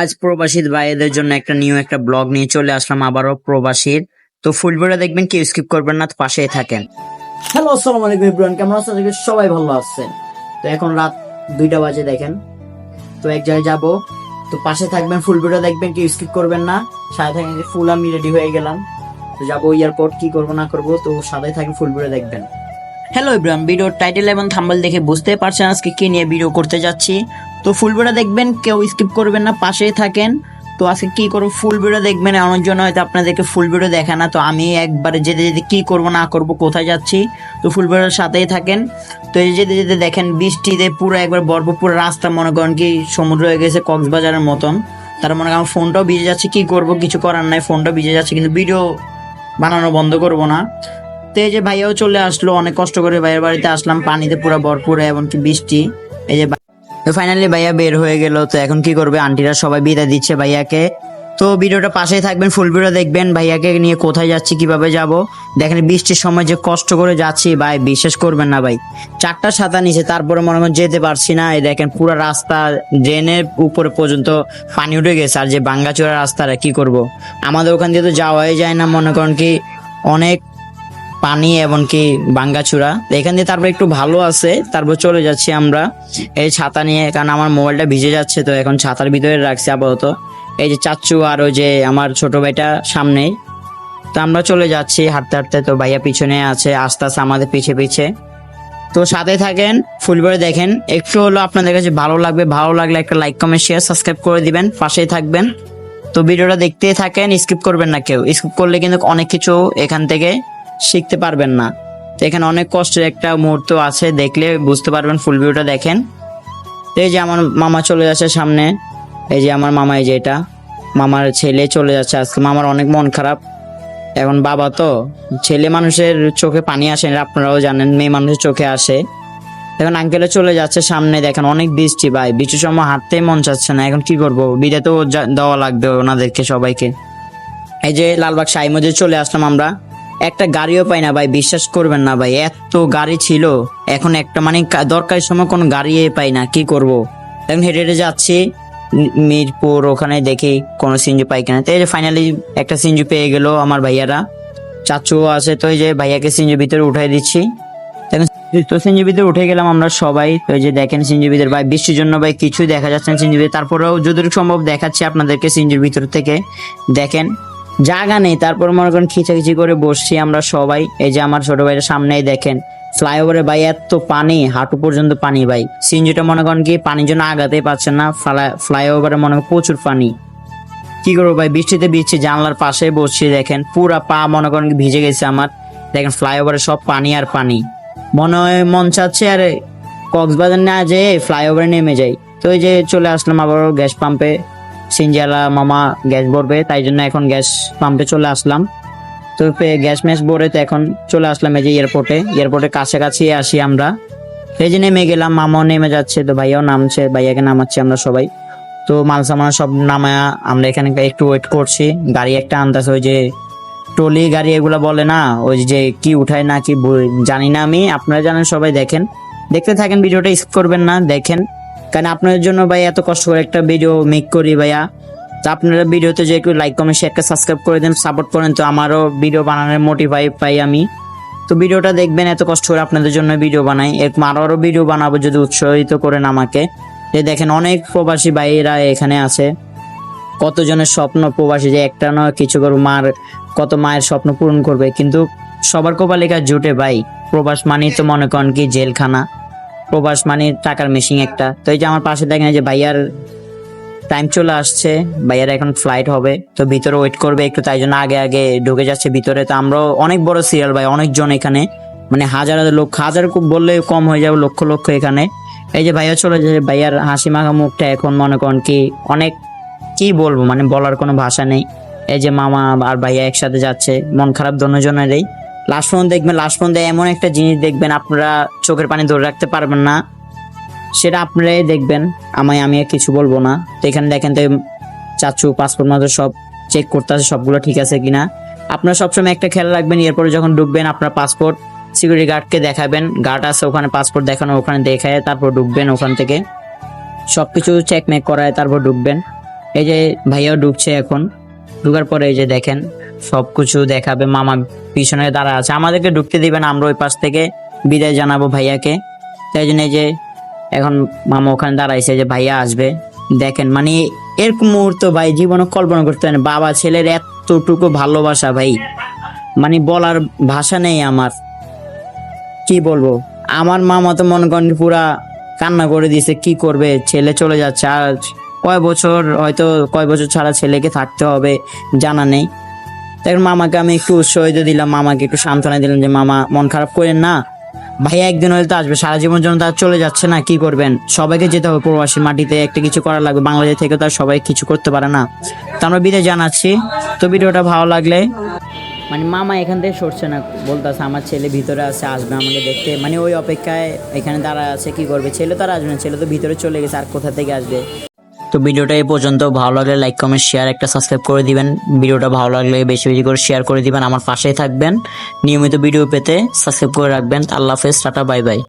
আজ প্রবাসীর ভাইদের জন্য একটা নিউ একটা ব্লগ নিয়ে চলে আসলাম আবারও প্রবাসীর। তো ফুল ভিডিও দেখবেন কেউ স্কিপ করবেন না পাশেই থাকেন। হ্যালো আসসালামু আলাইকুম এভরিওয়ান কেমন আছেন? সবাই ভালো আছেন। তো এখন রাত দুইটা বাজে দেখেন। তো এক জায়গায় যাব তো পাশে থাকবেন ফুল ভিডিও দেখবেন কেউ স্কিপ করবেন না। সাথে থাকেন ফুল আমি রেডি হয়ে গেলাম। তো যাব এয়ারপোর্ট কি করব না করব তো সাথে থাকেন ফুল ভিডিও দেখবেন। হ্যালো ইব্রাহিম ভিডিওর টাইটেল এবং থাম্বল দেখে বুঝতে পারছেন আজকে কি নিয়ে ভিডিও করতে যাচ্ছি। তো ফুল ভিডিও দেখবেন, কেউ স্কিপ করবেন না, পাশেই থাকেন। তো আজকে কি করব ফুল ভিডিও দেখবেন, এমন জন্য হয়তো আপনাদেরকে ফুল ভিডিও দেখে না। তো আমি একবারে যেতে যেতে কি করব, না করব, কোথায় যাচ্ছি? তো ফুল ভিডিওর সাথেই থাকেন। তো এই যেতে যেতে দেখেন, বৃষ্টিতে পুরো একবার বরফ পুরো রাস্তা, মনে করেন কি সমুদ্র হয়ে গেছে কক্সবাজারের মতন। তার মনে আমার ফোনটাও ভিজে যাচ্ছে, কি করব, কিছু করার নাই ফোনটা ভিজে যাচ্ছে, কিন্তু ভিডিও বানানো বন্ধ করব না। তো এই যে ভাইয়াও চলে আসলো, অনেক কষ্ট করে ভাইয়ের বাড়িতে আসলাম, পানিতে পুরো ভরপুর, এমনকি বৃষ্টি। এই যে তো ফাইনালি ভাইয়া বের হয়ে গেল। তো এখন কি করবে? আন্টিরা সবাই বিদায় দিচ্ছে ভাইয়াকে। তো ভিডিওটা পাশেই থাকবেন ফুল ভিডিও দেখবেন ভাইয়াকে নিয়ে কোথায় যাচ্ছি, কীভাবে যাব। দেখেন বৃষ্টির সময় যে কষ্ট করে যাচ্ছি, ভাই, বিশ্বাস করবেন না ভাই। চারটা ছাতা নিচে, তারপরে মনে করেন যেতে পারছি না। এই দেখেন পুরো রাস্তা ড্রেনের উপরে পর্যন্ত পানি উঠে গেছে। আর যে বাঙ্গাচোরা রাস্তাটা, কি করব? আমাদের ওখান দিয়ে তো যাওয়াই যায় না। মনে করেন কি, অনেক পানি এমনকি বাঙ্গাচূড়া। এখান দিয়ে তারপর একটু ভালো আছে, তারপর চলে যাচ্ছি আমরা। এই ছাতা নিয়ে, কারণ আমার মোবাইলটা ভিজে যাচ্ছে তো, এখন ছাতার ভিতরে রাখছি আপাতত। এই যে চাচ্চু আর ওই যে আমার ছোট ভাইটা সামনেই। তো আমরা চলে যাচ্ছি হাঁটতে হাঁটতে, তো ভাইয়া পিছনে আছে, আস্তে আস্তে আমাদের পিছে পিছে। তো সাথে থাকেন ফুলবারে দেখেন। একটু হলো আপনাদের কাছে ভালো লাগবে, ভালো লাগলে একটা লাইক, কমেন্ট শেয়ার সাবস্ক্রাইব করে দিবেন, পাশেই থাকবেন। তো ভিডিওটা দেখতেই থাকেন স্কিপ করবেন না কেউ। স্কিপ করলে কিন্তু অনেক কিছু এখান থেকে শিখতে পারবেন না। তো এখানে অনেক কষ্টের একটা মুহূর্ত আছে, দেখলে বুঝতে পারবেন ফুল ভিডিওটা দেখেন। এই যে আমার মামা চলে যাচ্ছে সামনে, এই যে আমার মামা, এই যে এটা। মামার ছেলে চলে যাচ্ছে আজকে। মামার অনেক মন খারাপ। এখন বাবা তো ছেলে মানুষের চোখে পানি আসে আপনারাও জানেন, মেয়ে মানুষের চোখে আসে। এখন আঙ্কেলে চলে যাচ্ছে সামনে, দেখেন অনেক বৃষ্টি ভাই। বৃষ্টির সময় হাঁটতেই মন চাচ্ছে না, এখন কি করব? বিদায় তো দেওয়া লাগবে ওনাদেরকে, সবাইকে। এই যে লালবাগ মসজিদ চলে আসলাম আমরা। একটা গাড়িও পাই না ভাই, বিশ্বাস করবেন না ভাই, এত গাড়ি ছিল। এখন একটা মানে দরকারের সময় কোনো গাড়ি পাই না, কি করব? এখন হেঁটে হেঁটে যাচ্ছি মিরপুর ওখানে দেখি কোনো সিঞ্জু পাই কিনা। তো এই যে ফাইনালি একটা সিঞ্জু পেয়ে গেল আমার ভাইয়ারা। চাচু আছে, তো যে ভাইয়াকে সিঞ্জু ভিতরে উঠাই দিচ্ছি। তো সিঞ্জু ভিতরে উঠে গেলাম আমরা সবাই। তো যে দেখেন সিঞ্জু ভিতরে, ভাই, বৃষ্টির জন্য ভাই কিছুই দেখা যাচ্ছে না সিঞ্জু ভিতরে। তারপরেও যতটুকু সম্ভব দেখাচ্ছি আপনাদেরকে সিঞ্জুর ভিতর থেকে। দেখেন জায়গা নেই, তারপর মনে করেন খিচাখিচি করে বসছি আমরা সবাই। এই যে আমার ছোট ভাইয়ের সামনেই দেখেন, ফ্লাইওভারে ভাই এত পানি, হাঁটু পর্যন্ত পানি ভাই। সিঞ্জুটা মনে করেন কি, পানির জন্য আগাতে পারছেন না ফ্লাইওভারে মনে করেন প্রচুর পানি। কি করব ভাই, বৃষ্টিতে বৃষ্টি জানলার পাশে বসছি, দেখেন পুরা পা মনে করেন কি ভিজে গেছে আমার। দেখেন ফ্লাইওভারে সব পানি আর পানি। মনে হয় মন চাচ্ছে, আর কক্সবাজার না যেয়ে ফ্লাইওভারে নেমে যাই। তো এই যে চলে আসলাম আবারও গ্যাস পাম্পে। সিনজালা মামা গ্যাস ভরবে, তাই জন্য এখন গ্যাস পাম্পে চলে আসলাম। তো গ্যাস ম্যাস ভরে তো এখন চলে আসলাম এই যে এয়ারপোর্টে। এয়ারপোর্টে কাছাকাছি আসি আমরা। এই যে নেমে গেলাম মামাও নেমে যাচ্ছে, তো ভাইয়াও নামছে, ভাইয়াকে নামাচ্ছি আমরা সবাই। তো মাল সামান সব নামায়া আমরা এখানে একটু ওয়েট করছি। গাড়ি একটা আনতেছে, ওই যে টলি গাড়ি এগুলো বলে না, ওই যে কি উঠায় না কি জানি না আমি, আপনারা জানেন, সবাই দেখেন। দেখতে থাকেন, ভিডিওটা স্কিপ করবেন না, দেখেন। কারণ আপনাদের জন্য ভাই এত কষ্ট করে একটা ভিডিও মেক করি ভাইয়া। তো আপনারা ভিডিওতে যে একটু লাইক কমেন্ট শেয়ার সাবস্ক্রাইব করে দেন সাপোর্ট করেন, তো আমারও ভিডিও বানানোর মোটিভাই পাই আমি। তো ভিডিওটা দেখবেন এত কষ্ট করে আপনাদের জন্য ভিডিও বানাই। এরকম আরও আরও ভিডিও বানাবো যদি উৎসাহিত করেন আমাকে। যে দেখেন অনেক প্রবাসী ভাইয়েরা এখানে আছে। কতজনের স্বপ্ন প্রবাসী যে একটা নয় কিছু করব মার কত মায়ের স্বপ্ন পূরণ করবে। কিন্তু সবার কপালিকা জুটে ভাই? প্রবাস মানি তো মনে করেন কি, জেলখানা। প্রবাস মানি টাকার মেশিন একটা। তো এই যে আমার পাশে দেখেন যে ভাইয়ার টাইম চলে আসছে, ভাইয়ার এখন ফ্লাইট হবে, তো ভিতরে ওয়েট করবে একটু, তাই জন্য আগে আগে ঢুকে যাচ্ছে ভিতরে। তো আমরাও অনেক বড় সিরিয়াল ভাই, অনেকজন এখানে মানে হাজার হাজার লোক, হাজার বললে কম হয়ে যাবে, লক্ষ লক্ষ এখানে। এই যে ভাইয়া চলে যাচ্ছে ভাইয়ার হাসি মাখা মুখটা এখন মনে করেন কি, অনেক কি বলব মানে বলার কোনো ভাষা নেই। এই যে মামা আর ভাইয়া একসাথে যাচ্ছে, মন খারাপ দুজনেরই লাস্ট দেখবেন লাস্ট পর্যন্ত এমন একটা জিনিস দেখবেন, আপনারা চোখের পানি ধরে রাখতে পারবেন না। সেটা আপনারাই দেখবেন, আমায় আমি কিছু বলব না। তো এখানে দেখেন তো, চাচু পাসপোর্ট মতো সব চেক করতে আছে, সবগুলো ঠিক আছে কিনা। আপনারা সবসময় একটা খেয়াল রাখবেন, এরপরে যখন ঢুকবেন, আপনার পাসপোর্ট সিকিউরিটি গার্ডকে দেখাবেন। গার্ড আছে ওখানে পাসপোর্ট দেখানো, ওখানে দেখায়, তারপর ঢুকবেন ওখান থেকে। সবকিছু চেক মেক করায়, তারপর ঢুকবেন। এই যে ভাইয়াও ঢুকছে এখন। ঢুকার পরে এই যে দেখেন সবকিছু দেখাবে, মামা পিছনে দাঁড়া আছে। আমাদেরকে ঢুকতে দিবেন আমরা ওই পাশ থেকে বিদায় জানাব ভাইয়াকে। তাই জন্য যে এখন মামা ওখানে দাঁড়াইছে যে ভাইয়া আসবে। দেখেন মানে এরকম মুহূর্ত ভাই, জীবনে কল্পনা করতে পারেন বাবা ছেলের এতটুকু ভালোবাসা ভাই। মানে বলার ভাষা নেই আমার। কি বলব? আমার মামা তো মনে করেন পুরা কান্না করে দিছে, কি করবে? ছেলে চলে যাচ্ছে। আর কয় বছর, হয়তো কয় বছর ছাড়া ছেলেকে থাকতে হবে, জানা নেই। তাই মামাকে আমি একটু উৎসাহ দিলাম, মামাকে একটু সান্ত্বনা দিলাম যে, মামা, মন খারাপ করেন না। ভাইয়া একদিন হয়তো আসবে, সারা জীবন জন্য তার চলে যাচ্ছে না, কি করবেন? সবাইকে যেতে হবে প্রবাসী মাটিতে, একটা কিছু করা লাগবে। বাংলাদেশ থেকে তো আর সবাই কিছু করতে পারে না। তো আমরা বিদায় জানাচ্ছি। তো ভিডিওটা ভালো লাগলে মানে মামা এখান থেকে সরছে না, বলতেছে, আমার ছেলে ভিতরে আছে, আসবে আমাকে দেখতে। মানে ওই অপেক্ষায় এখানে দাঁড়া আছে, কি করবে? ছেলে তো আর আসবে না, ছেলে তো ভিতরে চলে গেছে, আর কোথা থেকে আসবে? তো ভিডিওটা এই পর্যন্ত। ভালো লাগলে লাইক কমেন্ট শেয়ার একটা সাবস্ক্রাইব করে দিবেন। ভিডিওটা ভালো লাগলে বেশি বেশি করে শেয়ার করে দিবেন। আমার পাশেই থাকবেন। নিয়মিত ভিডিও পেতে সাবস্ক্রাইব করে রাখবেন। আল্লাহ হাফেজ, টাটা বাই বাই